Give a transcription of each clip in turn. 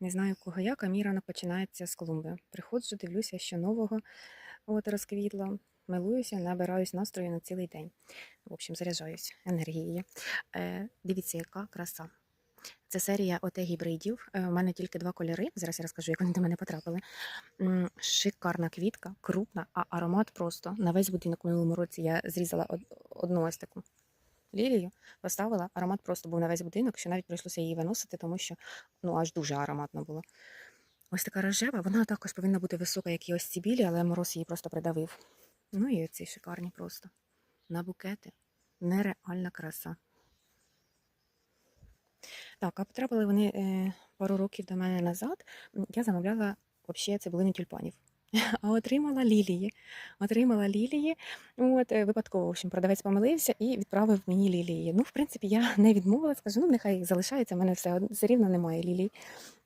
Не знаю, кого як, а мій починається з клумби. Приходжу, дивлюся, що нового от розквітло. Милуюся, набираюсь настрою на цілий день. В общем, заряджаюсь енергією. Е, дивіться, яка краса. Це серія ОТ гібридів. Е, у мене тільки два кольори. Зараз я розкажу, як вони до мене потрапили. Шикарна квітка, крупна, а аромат просто. На весь будинок минулому році я зрізала од- одну ось таку лілію, поставила. Аромат просто був на весь будинок, що навіть прийшлося її виносити, тому що ну аж дуже ароматно було. Ось така рожева, вона також повинна бути висока, як і ось ці білі, але мороз її просто придавив. Ну і ці шикарні просто. На букети. Нереальна краса. Так, а потрапили вони е, пару років до мене назад. Я замовляла взагалі цибулини тюльпанів. А отримала лілії. Отримала лілії. От, е, випадково, в общем, продавець помилився і відправив мені лілії. Ну, в принципі, я не відмовилась, кажу, ну нехай їх залишається, в мене все, все рівно немає лілій.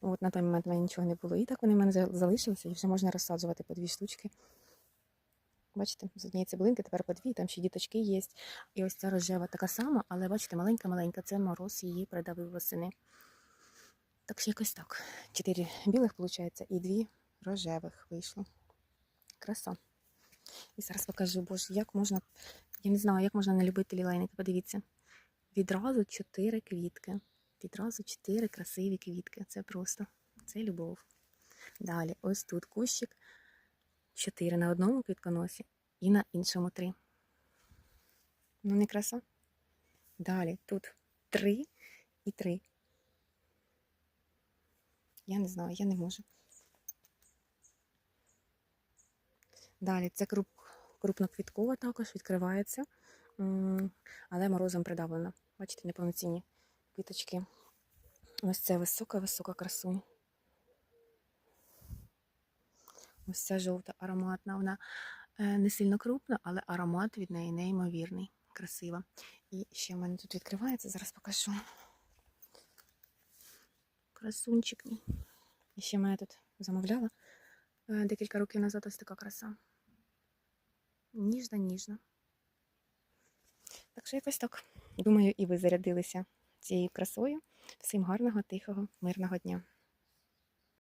От на той момент в мене нічого не було. І так вони в мене за- залишилися, і вже можна розсаджувати по дві штучки. Бачите, з однієї цибулинки тепер по дві, там ще діточки є. І ось ця рожева така сама, але бачите, маленька-маленька, це мороз її придавив восени. Так що якось так. Чотири білих, виходить, і дві рожевих вийшло. Краса. І зараз покажу, боже, як можна, я не знаю, як можна не любити лілейники, подивіться. Відразу чотири квітки. Відразу чотири красиві квітки. Це просто, це любов. Далі, ось тут кущик. Чотири на одному квітконосі і на іншому три. Ну, не краса. Далі тут три і три. Я не знаю, я не можу. Далі це круп, крупноквіткова також відкривається, але морозом придавлена. Бачите, неповноцінні квіточки. Ось це висока-висока красуня. Ось ця жовта ароматна. Вона е, не сильно крупна, але аромат від неї неймовірний, красива. І ще в мене тут відкривається, зараз покажу. Красунчик. І ще мене тут замовляла е, декілька років назад ось така краса. Ніжна, ніжна. Так що якось так. Думаю, і ви зарядилися цією красою. Всім гарного, тихого, мирного дня.